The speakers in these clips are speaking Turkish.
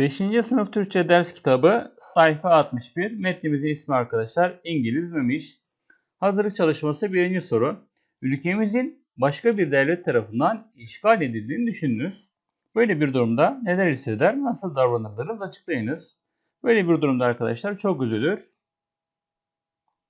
5. sınıf Türkçe ders kitabı sayfa 61. Metnimizin ismi arkadaşlar İngiliz Memiş. Hazırlık çalışması birinci soru. Ülkemizin başka bir devlet tarafından işgal edildiğini düşününüz. Böyle bir durumda neler hisseder, nasıl davranırdınız açıklayınız. Böyle bir durumda arkadaşlar çok üzülür.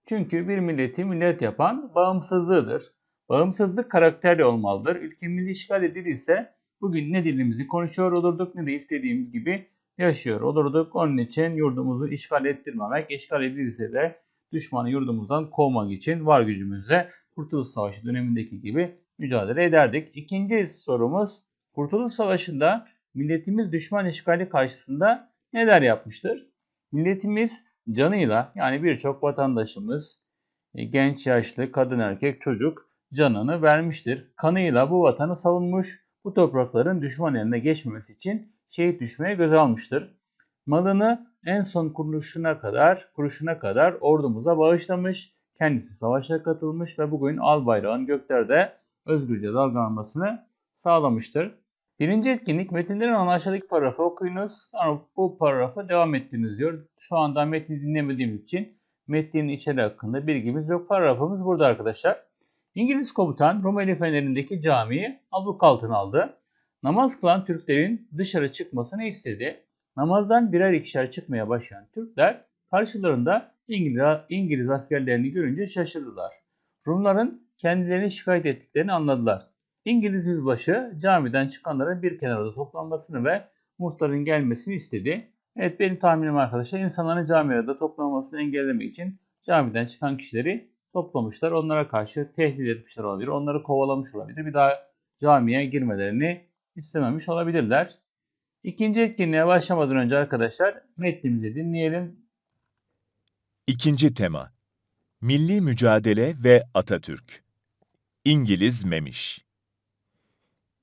Çünkü bir milleti millet yapan bağımsızlığıdır. Bağımsızlık karakterli olmalıdır. Ülkemiz işgal edilirse bugün ne dilimizi konuşuyor olurduk ne de istediğimiz gibi yaşıyor olurduk. Onun için yurdumuzu işgal ettirmemek, işgal edilirse de düşmanı yurdumuzdan kovmak için var gücümüzle Kurtuluş Savaşı dönemindeki gibi mücadele ederdik. İkinci sorumuz Kurtuluş Savaşı'nda milletimiz düşman işgali karşısında neler yapmıştır? Milletimiz canıyla yani birçok vatandaşımız e, genç, yaşlı, kadın, erkek, çocuk canını vermiştir. Kanıyla bu vatanı savunmuş, bu toprakların düşman eline geçmemesi için şehit düşmeye göz almıştır. Malını en son kuruluşuna kadar, kuruşuna kadar ordumuza bağışlamış, kendisi savaşa katılmış ve bugün al bayrağın göklerde özgürce dalgalanmasını sağlamıştır. Birinci etkinlik metinlerin aşağıdaki paragrafı okuyunuz. Sonra bu paragrafı devam ettiniz diyor. Şu anda metni dinlemediğimiz için metnin içeriği hakkında bilgimiz yok. Paragrafımız burada arkadaşlar. İngiliz komutan Rumeli Feneri'ndeki camiyi abluk altına aldı. Namaz kılan Türklerin dışarı çıkmasını istedi. Namazdan birer ikişer çıkmaya başlayan Türkler karşılarında İngiliz, İngiliz askerlerini görünce şaşırdılar. Rumların kendilerini şikayet ettiklerini anladılar. İngiliz yüzbaşı camiden çıkanların bir kenarda toplanmasını ve muhtarın gelmesini istedi. Evet benim tahminim arkadaşlar insanların camilerde toplanmasını engellemek için camiden çıkan kişileri toplamışlar. Onlara karşı tehdit etmişler olabilir. Onları kovalamış olabilir. Bir daha camiye girmelerini istememiş olabilirler. İkinci etkinliğe başlamadan önce arkadaşlar metnimizi dinleyelim. İkinci tema Milli Mücadele ve Atatürk İngiliz Memiş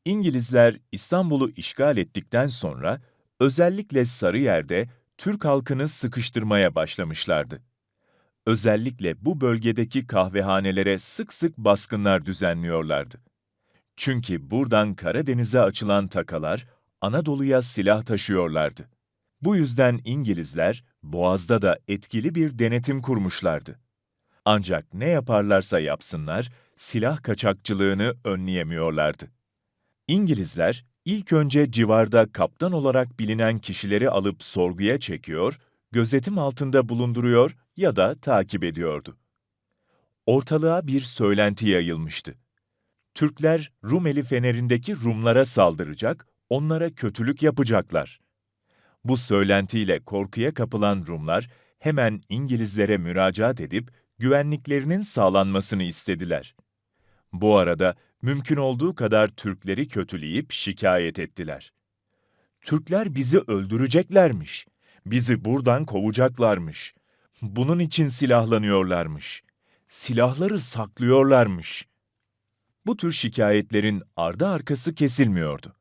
İngilizler İstanbul'u işgal ettikten sonra özellikle Sarıyer'de Türk halkını sıkıştırmaya başlamışlardı. Özellikle bu bölgedeki kahvehanelere sık sık baskınlar düzenliyorlardı. Çünkü buradan Karadeniz'e açılan takalar Anadolu'ya silah taşıyorlardı. Bu yüzden İngilizler Boğaz'da da etkili bir denetim kurmuşlardı. Ancak ne yaparlarsa yapsınlar silah kaçakçılığını önleyemiyorlardı. İngilizler ilk önce civarda kaptan olarak bilinen kişileri alıp sorguya çekiyor, gözetim altında bulunduruyor ya da takip ediyordu. Ortalığa bir söylenti yayılmıştı. Türkler Rumeli Feneri'ndeki Rumlara saldıracak, onlara kötülük yapacaklar. Bu söylentiyle korkuya kapılan Rumlar hemen İngilizlere müracaat edip güvenliklerinin sağlanmasını istediler. Bu arada mümkün olduğu kadar Türkleri kötüleyip şikayet ettiler. Türkler bizi öldüreceklermiş. Bizi buradan kovacaklarmış. Bunun için silahlanıyorlarmış. Silahları saklıyorlarmış. Bu tür şikayetlerin ardı arkası kesilmiyordu.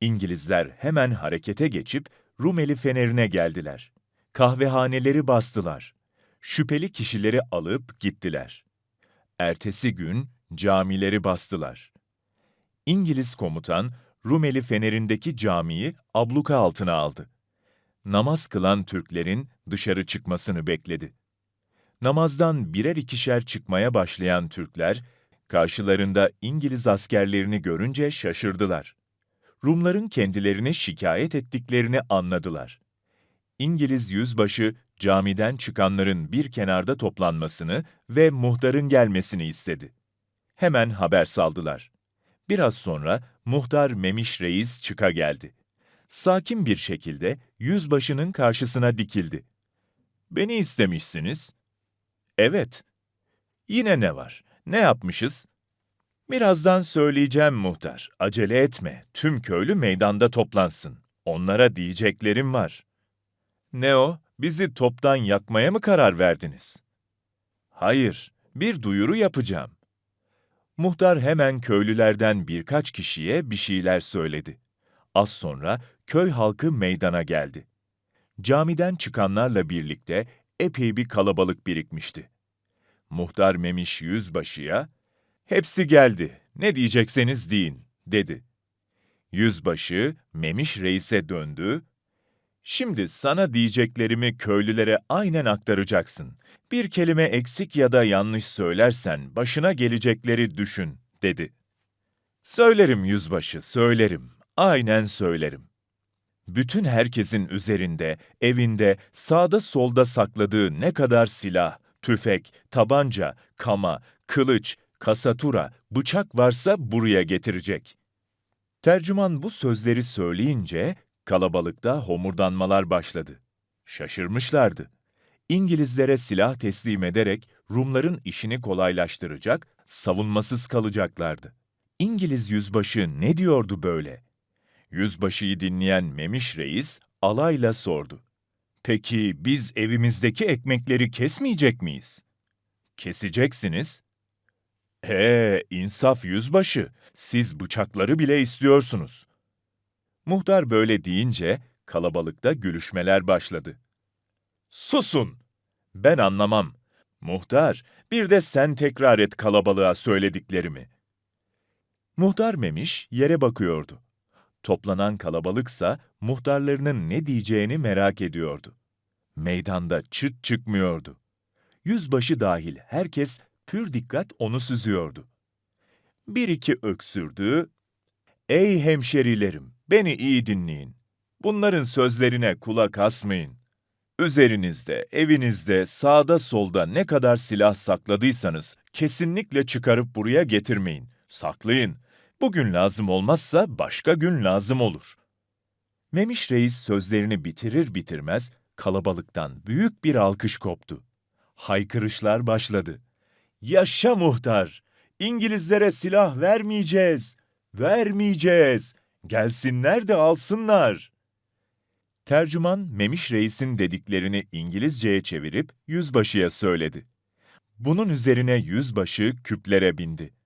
İngilizler hemen harekete geçip Rumeli Feneri'ne geldiler. Kahvehaneleri bastılar. Şüpheli kişileri alıp gittiler. Ertesi gün camileri bastılar. İngiliz komutan Rumeli Feneri'ndeki camiyi abluka altına aldı. Namaz kılan Türklerin dışarı çıkmasını bekledi. Namazdan birer ikişer çıkmaya başlayan Türkler, karşılarında İngiliz askerlerini görünce şaşırdılar. Rumların kendilerini şikayet ettiklerini anladılar. İngiliz yüzbaşı camiden çıkanların bir kenarda toplanmasını ve muhtarın gelmesini istedi. Hemen haber saldılar. Biraz sonra muhtar Memiş Reis çıka geldi. Sakin bir şekilde yüzbaşının karşısına dikildi. Beni istemişsiniz. Evet. Yine ne var? Ne yapmışız? Birazdan söyleyeceğim muhtar. Acele etme. Tüm köylü meydanda toplansın. Onlara diyeceklerim var. Ne o? Bizi toptan yakmaya mı karar verdiniz? Hayır, bir duyuru yapacağım. Muhtar hemen köylülerden birkaç kişiye bir şeyler söyledi. Az sonra köy halkı meydana geldi. Camiden çıkanlarla birlikte epey bir kalabalık birikmişti. Muhtar Memiş Yüzbaşı'ya, ''Hepsi geldi, ne diyecekseniz deyin.'' dedi. Yüzbaşı Memiş Reis'e döndü, Şimdi sana diyeceklerimi köylülere aynen aktaracaksın. Bir kelime eksik ya da yanlış söylersen başına gelecekleri düşün, dedi. Söylerim yüzbaşı, söylerim. Aynen söylerim. Bütün herkesin üzerinde, evinde, sağda solda sakladığı ne kadar silah, tüfek, tabanca, kama, kılıç, kasatura, bıçak varsa buraya getirecek. Tercüman bu sözleri söyleyince kalabalıkta homurdanmalar başladı. Şaşırmışlardı. İngilizlere silah teslim ederek Rumların işini kolaylaştıracak, savunmasız kalacaklardı. İngiliz yüzbaşı ne diyordu böyle? Yüzbaşıyı dinleyen Memiş Reis alayla sordu. Peki biz evimizdeki ekmekleri kesmeyecek miyiz? Keseceksiniz. He, insaf yüzbaşı, siz bıçakları bile istiyorsunuz. Muhtar böyle deyince kalabalıkta gülüşmeler başladı. Susun! Ben anlamam. Muhtar, bir de sen tekrar et kalabalığa söylediklerimi. Muhtar Memiş yere bakıyordu. Toplanan kalabalıksa muhtarlarının ne diyeceğini merak ediyordu. Meydanda çıt çıkmıyordu. Yüzbaşı dahil herkes pür dikkat onu süzüyordu. Bir iki öksürdü. Ey hemşerilerim, beni iyi dinleyin. Bunların sözlerine kulak asmayın. Üzerinizde, evinizde, sağda solda ne kadar silah sakladıysanız kesinlikle çıkarıp buraya getirmeyin. Saklayın. Bugün lazım olmazsa başka gün lazım olur. Memiş Reis sözlerini bitirir bitirmez kalabalıktan büyük bir alkış koptu. Haykırışlar başladı. Yaşa muhtar! İngilizlere silah vermeyeceğiz! Vermeyeceğiz! Gelsinler de alsınlar! Tercüman Memiş Reis'in dediklerini İngilizceye çevirip yüzbaşıya söyledi. Bunun üzerine yüzbaşı küplere bindi.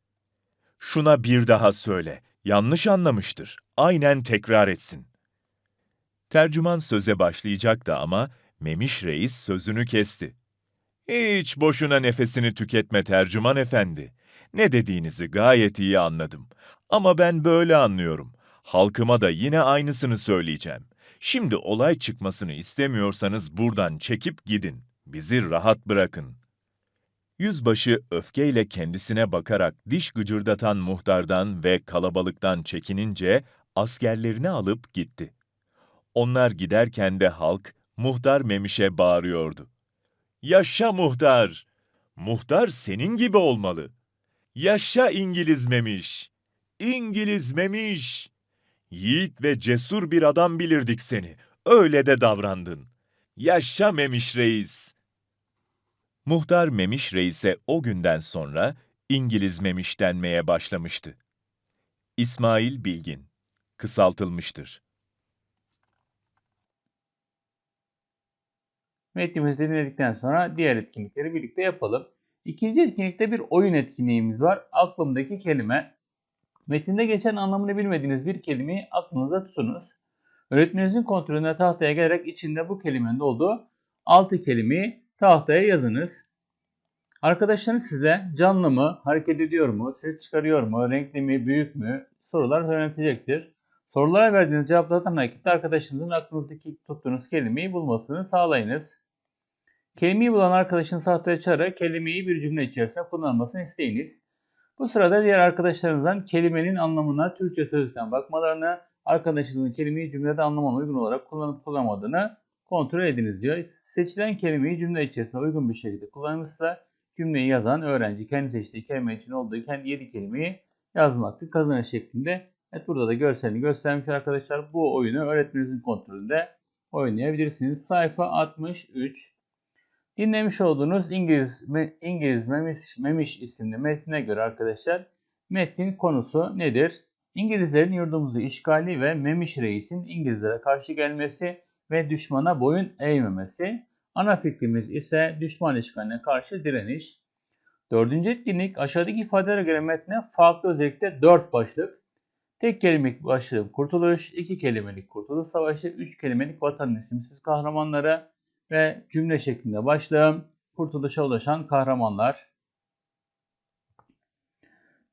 Şuna bir daha söyle, yanlış anlamıştır, aynen tekrar etsin. Tercüman söze başlayacaktı ama Memiş Reis sözünü kesti. Hiç boşuna nefesini tüketme tercüman efendi. Ne dediğinizi gayet iyi anladım. Ama ben böyle anlıyorum. Halkıma da yine aynısını söyleyeceğim. Şimdi olay çıkmasını istemiyorsanız buradan çekip gidin. Bizi rahat bırakın. Yüzbaşı öfkeyle kendisine bakarak diş gıcırdatan muhtardan ve kalabalıktan çekinince askerlerini alıp gitti. Onlar giderken de halk muhtar Memiş'e bağırıyordu. Yaşa muhtar! Muhtar senin gibi olmalı. Yaşa İngiliz Memiş! İngiliz Memiş! Yiğit ve cesur bir adam bilirdik seni. Öyle de davrandın. Yaşa Memiş Reis! Muhtar Memiş Reis'e o günden sonra İngiliz Memiş denmeye başlamıştı. İsmail Bilgin, kısaltılmıştır. Metnimizi dinledikten sonra diğer etkinlikleri birlikte yapalım. İkinci etkinlikte bir oyun etkinliğimiz var. Aklımdaki kelime. Metinde geçen anlamını bilmediğiniz bir kelimeyi aklınıza tutunuz. Öğretmeninizin kontrolüne tahtaya gelerek içinde bu kelimenin olduğu 6 kelimeyi tahtaya yazınız. Arkadaşlarınız size canlı mı, hareket ediyor mu, ses çıkarıyor mu, renkli mi, büyük mü sorular yönetecektir. Sorulara verdiğiniz cevaplardan hareketle arkadaşınızın aklınızdaki tuttuğunuz kelimeyi bulmasını sağlayınız. Kelimeyi bulan arkadaşın tahtaya çağırarak kelimeyi bir cümle içerisinde kullanmasını isteyiniz. Bu sırada diğer arkadaşlarınızdan kelimenin anlamına Türkçe sözlükten bakmalarını, arkadaşınızın kelimeyi cümlede anlamına uygun olarak kullanıp kullanmadığını kontrol ediniz diyor. Seçilen kelimeyi cümle içerisinde uygun bir şekilde kullanmışsa cümleyi yazan öğrenci kendi seçtiği kelime için olduğu kendi 7 kelimeyi yazmakta kazanır şeklinde. Evet burada da görselini göstermiş arkadaşlar. Bu oyunu öğretmeninizin kontrolünde oynayabilirsiniz. Sayfa 63. Dinlemiş olduğunuz İngiliz İngiliz Memiş, Memiş isimli metnine göre arkadaşlar metnin konusu nedir? İngilizlerin yurdumuzu işgali ve Memiş Reis'in İngilizlere karşı gelmesi ve düşmana boyun eğmemesi. Ana fikrimiz ise düşman işgaline karşı direniş. Dördüncü etkinlik aşağıdaki ifadelere göre metne farklı özellikle dört başlık. Tek kelimelik başlık kurtuluş, iki kelimelik kurtuluş savaşı, üç kelimelik vatanın isimsiz kahramanları ve cümle şeklinde başlığım kurtuluşa ulaşan kahramanlar.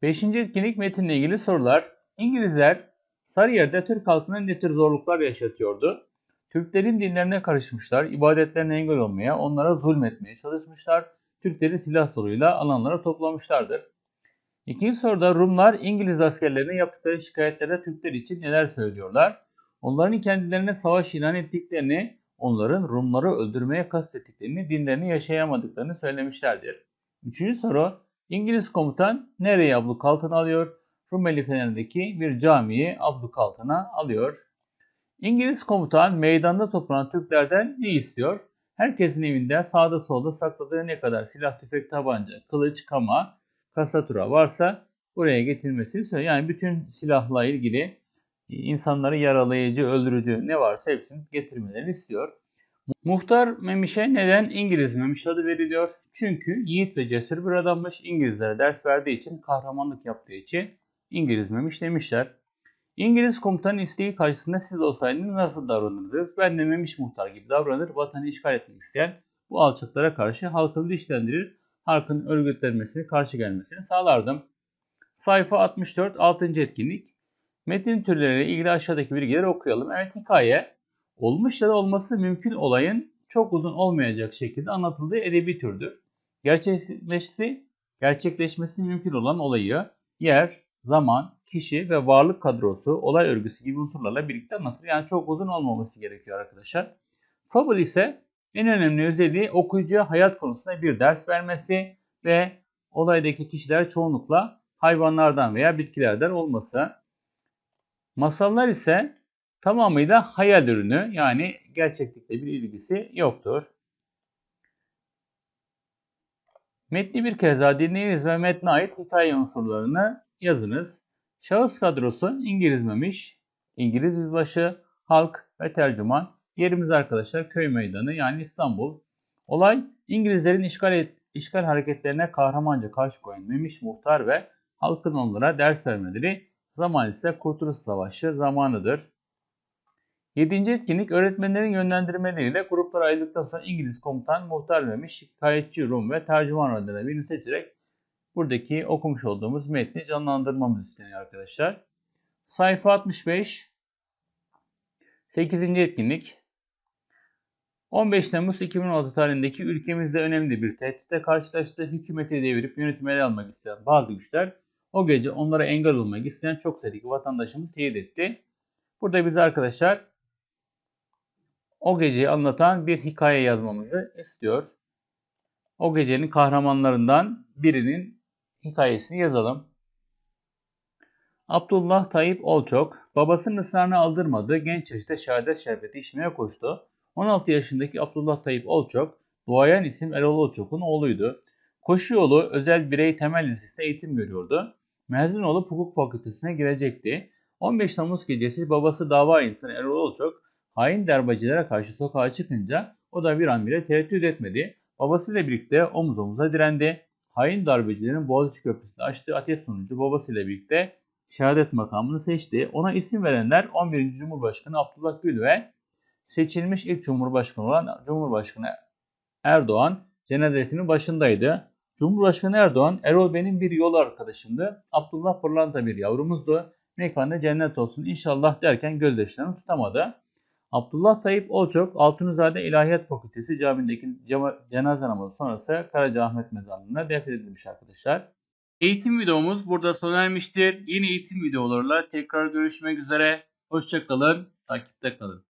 Beşinci etkinlik metinle ilgili sorular. İngilizler Sarıyer'de Türk halkına ne tür zorluklar yaşatıyordu? Türklerin dinlerine karışmışlar, ibadetlerine engel olmaya, onlara zulmetmeye çalışmışlar. Türkleri silah soruyla alanlara toplamışlardır. İkinci soruda Rumlar İngiliz askerlerine yaptıkları şikayetlerde Türkler için neler söylüyorlar? Onların kendilerine savaş ilan ettiklerini, onların Rumları öldürmeye kastettiklerini, dinlerini yaşayamadıklarını söylemişlerdir. Üçüncü soru İngiliz komutan nereye abluk altına alıyor? Rumeli Fener'deki bir camiyi abluk altına alıyor. İngiliz komutan meydanda toplanan Türklerden ne istiyor? Herkesin evinde sağda solda sakladığı ne kadar silah, tüfek, tabanca, kılıç, kama, kasatura varsa buraya getirmesini söylüyor. Yani bütün silahla ilgili insanları yaralayıcı, öldürücü ne varsa hepsini getirmelerini istiyor. Muhtar Memiş'e neden İngiliz Memiş adı veriliyor? Çünkü yiğit ve cesur bir adammış. İngilizlere ders verdiği için, kahramanlık yaptığı için İngiliz Memiş demişler. İngiliz komutanın isteği karşısında siz olsaydınız nasıl davranırdınız? Ben de Memiş muhtar gibi davranır, vatanı işgal etmek isteyen bu alçaklara karşı halkı güçlendirir, halkın örgütlenmesini, karşı gelmesini sağlardım. Sayfa 64 6. etkinlik. Metin türleriyle ilgili aşağıdaki bilgileri okuyalım. Evet hikaye olmuş ya da olması mümkün olayın çok uzun olmayacak şekilde anlatıldığı edebi türdür. Gerçekleşmesi, gerçekleşmesi mümkün olan olayı yer, zaman, kişi ve varlık kadrosu, olay örgüsü gibi unsurlarla birlikte anlatır. Yani çok uzun olmaması gerekiyor arkadaşlar. Fable ise en önemli özelliği okuyucuya hayat konusunda bir ders vermesi ve olaydaki kişiler çoğunlukla hayvanlardan veya bitkilerden olması. Masallar ise tamamıyla hayal ürünü yani gerçeklikle bir ilgisi yoktur. Metni bir kez daha dinleyiniz ve metne ait hikaye unsurlarını yazınız. Şahıs kadrosu İngiliz memiş, İngiliz yüzbaşı, halk ve tercüman. Yerimiz arkadaşlar köy meydanı yani İstanbul. Olay İngilizlerin işgal, et, işgal hareketlerine kahramanca karşı koyan memiş muhtar ve halkın onlara ders vermeleri zaman ise Kurtuluş Savaşı zamanıdır. Yedinci etkinlik öğretmenlerin yönlendirmeleriyle gruplara ayrıldıktan sonra İngiliz komutan muhtar vermiş şikayetçi Rum ve tercüman rollerine birini seçerek buradaki okumuş olduğumuz metni canlandırmamız isteniyor arkadaşlar. Sayfa 65 8. etkinlik 15 Temmuz 2016 tarihindeki ülkemizde önemli bir tehditle karşılaştı. Hükümeti devirip yönetimi ele almak isteyen bazı güçler o gece onlara engel olmak isteyen çok sayıdaki vatandaşımız teyit etti. Burada biz arkadaşlar o geceyi anlatan bir hikaye yazmamızı istiyor. O gecenin kahramanlarından birinin hikayesini yazalım. Abdullah Tayyip Olçok, babasının ısrarını aldırmadı, genç yaşta şehadet şerbeti içmeye koştu. 16 yaşındaki Abdullah Tayyip Olçok, duayen isim Erol Olçok'un oğluydu. Koşu yolu özel birey temel lisesinde eğitim görüyordu. Mezun olup hukuk fakültesine girecekti. 15 Temmuz gecesi babası dava insanı Erol Olçok, hain derbacılara karşı sokağa çıkınca o da bir an bile tereddüt etmedi. Babasıyla birlikte omuz omuza direndi. Hain darbecilerin Boğaziçi Köprüsü'nde açtığı ateş sonucu babasıyla birlikte şehadet makamını seçti. Ona isim verenler 11. Cumhurbaşkanı Abdullah Gül ve seçilmiş ilk Cumhurbaşkanı olan Cumhurbaşkanı Erdoğan cenazesinin başındaydı. Cumhurbaşkanı Erdoğan, Erol benim bir yol arkadaşımdı. Abdullah Pırlanta bir yavrumuzdu. Mekanı cennet olsun inşallah derken gözyaşlarını tutamadı. Abdullah Tayyip Olçok, Altunizade İlahiyat Fakültesi Camii'ndeki cenaze namazı sonrası Karacaahmet Mezarlığı'na defnedilmiş arkadaşlar. Eğitim videomuz burada sona ermiştir. Yeni eğitim videolarıyla tekrar görüşmek üzere. Hoşçakalın, takipte kalın.